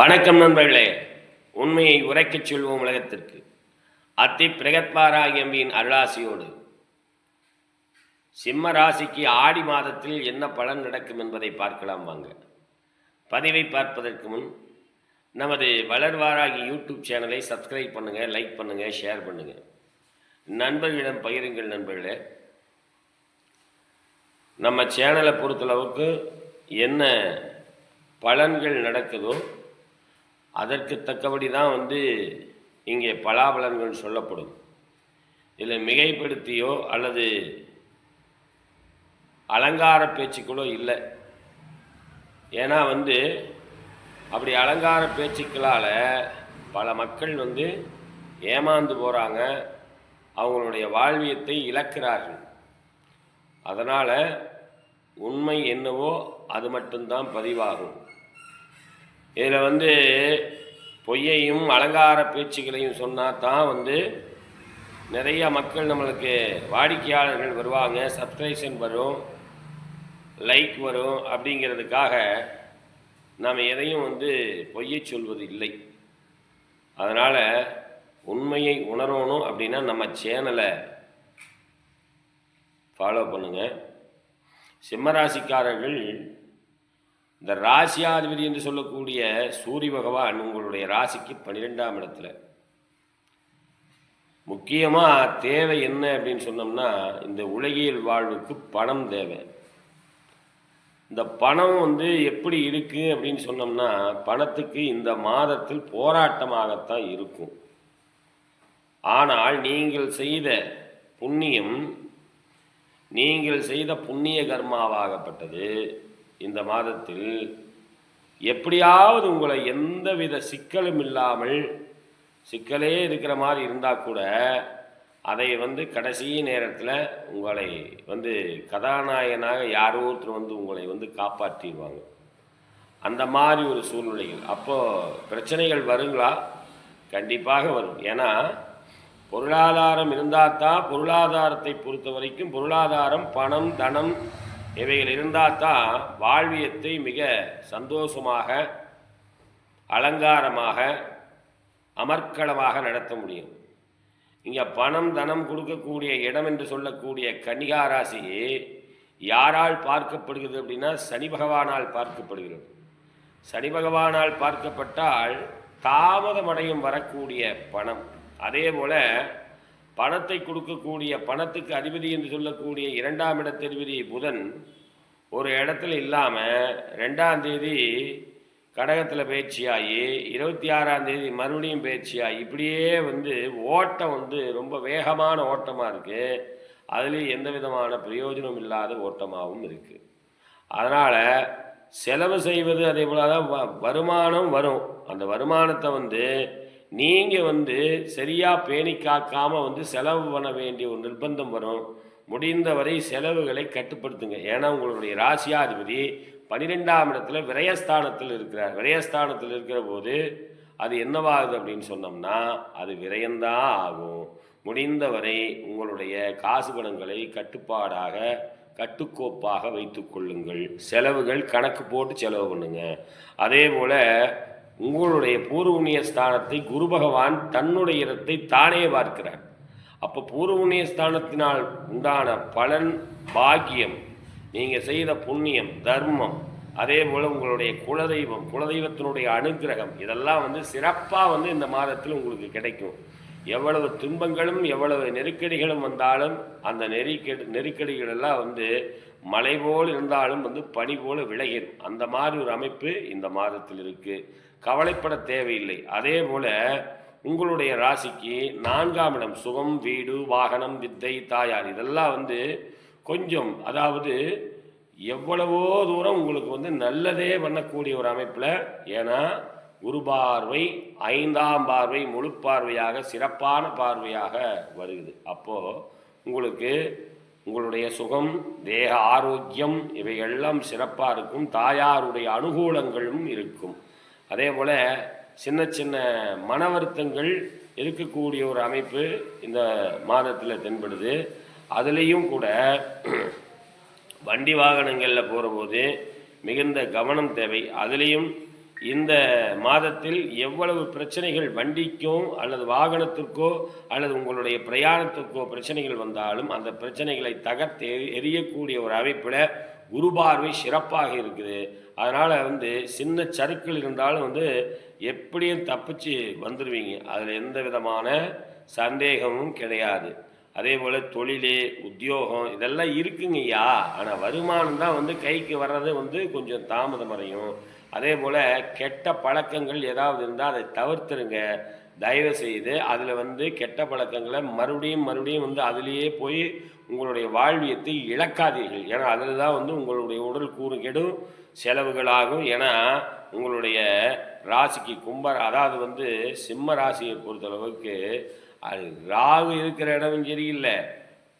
வணக்கம் நண்பர்களே. உண்மையை உரைக்கச் சொல்வோம் உலகத்திற்கு. அத்தி பிரகத்பாராகியம்பியின் அருளாசியோடு. சிம்ம ராசிக்கு ஆடி மாதத்தில் என்ன பலன் நடக்கும் என்பதை பார்க்கலாம் வாங்க. பதிவை பார்ப்பதற்கு முன் நமது வளர்வாராகி யூடியூப் சேனலை சப்ஸ்கிரைப் பண்ணுங்கள் லைக் பண்ணுங்கள் ஷேர் பண்ணுங்கள் நண்பர்களிடம் பகிருங்கள் நண்பர்களே. நம்ம சேனலை பொறுத்தளவுக்கு என்ன பலன்கள் நடக்குதோ அதற்கு தக்கபடி தான் வந்து இங்கே பலாபலன்கள் சொல்லப்படும். இதில் மிகைப்படுத்தியோ அல்லது அலங்கார பேச்சுக்களோ இல்லை. ஏன்னா வந்து அப்படி அலங்கார பேச்சுக்களால் பல மக்கள் வந்து ஏமாந்து போகிறாங்க அவங்களுடைய வாழ்வியத்தை இழக்கிறார்கள். அதனால் உண்மை என்னவோ அது மட்டும்தான் பதிவாகும். இதில் வந்து பொய்யையும் அலங்கார பேச்சுக்களையும் சொன்னால் தான் வந்து நிறையா மக்கள் நம்மளுக்கு வாடிக்கையாளர்கள் வருவாங்க சப்ஸ்கிரைஷன் வரும் லைக் வரும் அப்படிங்கிறதுக்காக நாம் எதையும் வந்து பொய்யை சொல்வது இல்லை. அதனால் உண்மையை உணரணும் அப்படின்னா நம்ம சேனலை ஃபாலோ பண்ணுங்கள் சிம்மராசிக்காரர்கள் இந்த ராசியாதிபதி என்று சொல்லக்கூடிய சூரிய பகவான் உங்களுடைய ராசிக்கு பன்னிரெண்டாம் இடத்துல. முக்கியமாக தேவை என்ன அப்படின்னு சொன்னோம்னா இந்த உலகியல் வாழ்வுக்கு பணம் தேவை. இந்த பணம் வந்து எப்படி இருக்குது அப்படின்னு சொன்னோம்னா பணத்துக்கு இந்த மாதத்தில் போராட்டமாகத்தான் இருக்கும். ஆனால் நீங்கள் செய்த புண்ணியம் நீங்கள் செய்த புண்ணிய கர்மாவாகப்பட்டது. இந்த மாதத்தில் எப்படியாவது உங்களை எந்தவித சிக்கலும் இல்லாமல் சிக்கலே இருக்கிற மாதிரி இருந்தால் கூட அதை வந்து கடைசி நேரத்தில் உங்களை வந்து கதாநாயகனாக யாரோ ஒருத்தர் வந்து உங்களை வந்து காப்பாற்றிடுவாங்க. அந்த மாதிரி ஒரு சூழ்நிலைகள். அப்போது பிரச்சனைகள் வருங்களா? கண்டிப்பாக வரும். ஏன்னா பொருளாதாரம் இருந்தால் தான் பொருளாதாரத்தை பொறுத்த வரைக்கும் பொருளாதாரம் பணம் தனம் இவைகள் இருந்தால் தான் வாழ்வியத்தை மிக சந்தோஷமாக அலங்காரமாக அமர்க்களமாக நடத்த முடியும். இங்கே பணம் தனம் கொடுக்கக்கூடிய இடம் என்று சொல்லக்கூடிய கன்னிகாராசி யாரால் பார்க்கப்படுகிறது அப்படின்னா சனி பகவானால் பார்க்கப்படுகிறது. சனி பகவானால் பார்க்கப்பட்டால் தாமதமடையும் வரக்கூடிய பணம். அதே போல் பணத்தை கொடுக்கக்கூடிய பணத்துக்கு அதிபதி என்று சொல்லக்கூடிய இரண்டாம் இடத்ததிபதி புதன் ஒரு இடத்துல இல்லாமல் ரெண்டாம் தேதி கடகத்தில் பயிற்சியாகி இருபத்தி ஆறாம் தேதி மறுபடியும் பயிற்சியாகி இப்படியே வந்து ஓட்டம் வந்து ரொம்ப வேகமான ஓட்டமாக இருக்குது அதுலேயும் எந்த விதமான பிரயோஜனம் இல்லாத ஓட்டமாகவும் இருக்குது அதனால் செலவு செய்வது அதே போல் தான் வ- வருமானம் வரும். அந்த வருமானத்தை வந்து நீங்கள் வந்து சரியாக பேணி காக்காமல் வந்து செலவு பண்ண வேண்டிய ஒரு நிர்பந்தம் வரும். முடிந்தவரை செலவுகளை கட்டுப்படுத்துங்க. ஏன்னா உங்களுடைய ராசியாதிபதி பன்னிரெண்டாம் இடத்துல விரயஸ்தானத்தில் இருக்கிறார். விரயஸ்தானத்தில் இருக்கிற போது அது என்னவாகுது அப்படின்னு சொன்னோம்னா அது விரயம்தான் ஆகும். முடிந்தவரை உங்களுடைய காசு பணங்களை கட்டுப்பாடாக கட்டுக்கோப்பாக வைத்துக்கொள்ளுங்கள் செலவுகள் கணக்கு போட்டு செலவு பண்ணுங்க. அதே போல் உங்களுடைய பூர்வணிய ஸ்தானத்தை குரு பகவான் தன்னுடைய இடத்தை தானே பார்க்கிறார். அப்போ பூர்வணிய ஸ்தானத்தினால் உண்டான பலன் பாக்கியம் நீங்கள் செய்த புண்ணியம் தர்மம் அதே போல் உங்களுடைய குலதெய்வம் குலதெய்வத்தினுடைய அனுக்கிரகம் இதெல்லாம் வந்து சிறப்பாக வந்து இந்த மாதத்தில் உங்களுக்கு கிடைக்கும். எவ்வளவு துன்பங்களும் எவ்வளவு நெருக்கடிகளும் வந்தாலும் அந்த நெருக்கடி நெருக்கடிகள் எல்லாம் வந்து மலை போல் இருந்தாலும் வந்து பனி போல விலகிடும் அந்த மாதிரி ஒரு அமைப்பு இந்த மாதத்தில் இருக்குது கவலைப்பட தேவையில்லை. அதே போல் உங்களுடைய ராசிக்கு நான்காம் இடம் சுகம் வீடு வாகனம் வித்தை தாயார் இதெல்லாம் வந்து கொஞ்சம் அதாவது எவ்வளவோ தூரம் உங்களுக்கு வந்து நல்லதே பண்ணக்கூடிய ஒரு அமைப்பில் ஏன்னா குரு பார்வை ஐந்தாம் பார்வை முழு பார்வையாக சிறப்பான பார்வையாக வருகிறது அப்போது உங்களுக்கு உங்களுடைய சுகம் தேக ஆரோக்கியம் இவையெல்லாம் சிறப்பாக இருக்கும். தாயாருடைய அனுகூலங்களும் இருக்கும். அதே போல் சின்ன சின்ன மன வருத்தங்கள் இருக்கக்கூடிய ஒரு அமைப்பு இந்த மாதத்தில் தென்படுது. அதுலேயும் கூட வண்டி வாகனங்களில் போகிறபோது மிகுந்த கவனம் தேவை. அதுலேயும் இந்த மாதத்தில் எவ்வளவு பிரச்சனைகள் வண்டிக்கோ அல்லது வாகனத்திற்கோ அல்லது உங்களுடைய பிரயாணத்திற்கோ பிரச்சனைகள் வந்தாலும் அந்த பிரச்சனைகளை தகர்த்து எரியக்கூடிய எறியக்கூடிய ஒரு அமைப்பில் குரு பார்வை சிறப்பாக இருக்குது. அதனால் வந்து சின்ன சறுக்கள் இருந்தாலும் வந்து எப்படியும் தப்பிச்சு வந்துடுவீங்க அதில் எந்த விதமான சந்தேகமும் கிடையாது. அதே போல் தொழில் உத்தியோகம் இதெல்லாம் இருக்குங்கய்யா. ஆனால் வருமானம் தான் வந்து கைக்கு வர்றது வந்து கொஞ்சம் தாமதம் அடையும் அதே போல் கெட்ட பழக்கங்கள் ஏதாவது இருந்தால் அதை தவிர்த்துருங்க. தயவு செய்து அதில் வந்து கெட்ட பழக்கங்களை மறுபடியும் மறுபடியும் வந்து அதிலேயே போய் உங்களுடைய வாழ்வியத்தை இழக்காதீர்கள். ஏன்னா அதில் தான் வந்து உங்களுடைய உடல் கூறு கெடும் செலவுகளாகும். ஏன்னா உங்களுடைய ராசிக்கு கும்ப அதாவது வந்து சிம்ம ராசியை பொறுத்தளவுக்கு அது ராகு இருக்கிற இடமும் சரியில்லை.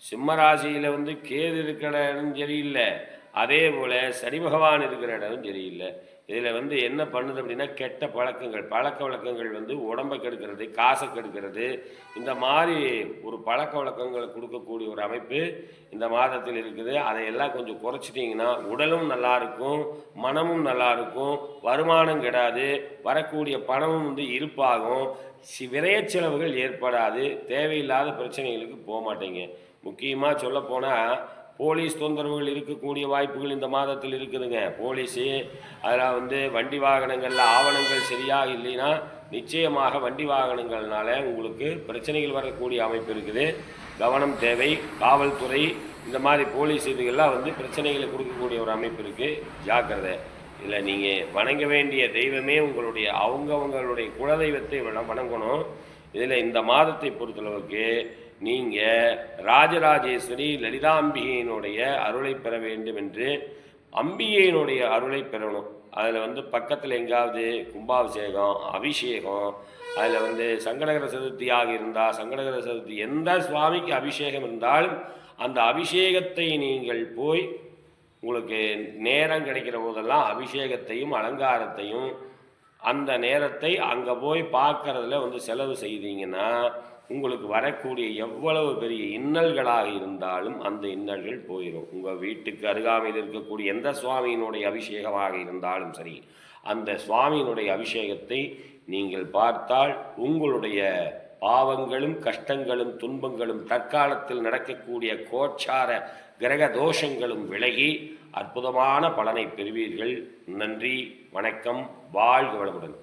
சிம்ம ராசியில் வந்து கேது இருக்கிற இடமும் சரியில்லை. அதே போல் சனி பகவான் இருக்கிற இடமும் சரியில்லை. இதில் வந்து என்ன பண்ணுது அப்படின்னா கெட்ட பழக்கங்கள் பழக்க வழக்கங்கள் வந்து உடம்பை கெடுக்கிறது காசை கெடுக்கிறது இந்த மாதிரி ஒரு பழக்க வழக்கங்களை கொடுக்கக்கூடிய ஒரு அமைப்பு இந்த மாதத்தில் இருக்குது. அதையெல்லாம் கொஞ்சம் குறைச்சிட்டிங்கன்னா உடலும் நல்லா இருக்கும் மனமும் நல்லா இருக்கும் வருமானம் கெடாது வரக்கூடிய பணமும் வந்து இருப்பாகும் சி விரைய செலவுகள் ஏற்படாது தேவையில்லாத பிரச்சனைகளுக்கு போக மாட்டேங்க முக்கியமாக சொல்லப்போனால் போலீஸ் தொந்தரவுகள் இருக்கக்கூடிய வாய்ப்புகள் இந்த மாதத்தில் இருக்குதுங்க. போலீஸு அதில் வந்து வண்டி வாகனங்களில் ஆவணங்கள் சரியாக இல்லைன்னா நிச்சயமாக வண்டி வாகனங்கள்னால உங்களுக்கு பிரச்சனைகள் வரக்கூடிய அமைப்பு இருக்குது. கவனம் தேவை காவல்துறை இந்த மாதிரி போலீஸ் இதுகள்லாம் வந்து பிரச்சனைகளை கொடுக்கக்கூடிய ஒரு அமைப்பு இருக்குது ஜாக்கிரதை. இதில் நீங்கள் வணங்க வேண்டிய தெய்வமே உங்களுடைய அவங்கவங்களுடைய குலதெய்வத்தை வணங்கணும். இதில் இந்த மாதத்தை பொறுத்தளவுக்கு நீங்கள் ராஜராஜேஸ்வரி லலிதாம்பிகையினுடைய அருளை பெற வேண்டும் என்று அம்பிகையினுடைய அருளை பெறணும். அதில் வந்து பக்கத்தில் எங்காவது கும்பாபிஷேகம் அபிஷேகம் அதில் வந்து சங்கடகர சதுர்த்தியாக இருந்தால் சங்கடகர சதுர்த்தி எந்த சுவாமிக்கு அபிஷேகம் இருந்தாலும் அந்த அபிஷேகத்தை நீங்கள் போய் உங்களுக்கு நேரம் கிடைக்கிற போதெல்லாம் அபிஷேகத்தையும் அலங்காரத்தையும் அந்த நேரத்தை அங்கே போய் பார்க்கறதுல வந்து செலவு செய்தீங்கன்னா உங்களுக்கு வரக்கூடிய எவ்வளவு பெரிய இன்னல்களாக இருந்தாலும் அந்த இன்னல்கள் போயிடும் உங்கள் வீட்டுக்கு அருகாமையில் இருக்கக்கூடிய எந்த சுவாமியினுடைய அபிஷேகமாக இருந்தாலும் சரி அந்த சுவாமியினுடைய அபிஷேகத்தை நீங்கள் பார்த்தால் உங்களுடைய பாவங்களும் கஷ்டங்களும் துன்பங்களும் தற்காலத்தில் நடக்கக்கூடிய கோச்சார கிரக தோஷங்களும் விலகி அற்புதமான பலனை பெறுவீர்கள். நன்றி வணக்கம் வாழ்க வளமுடன்.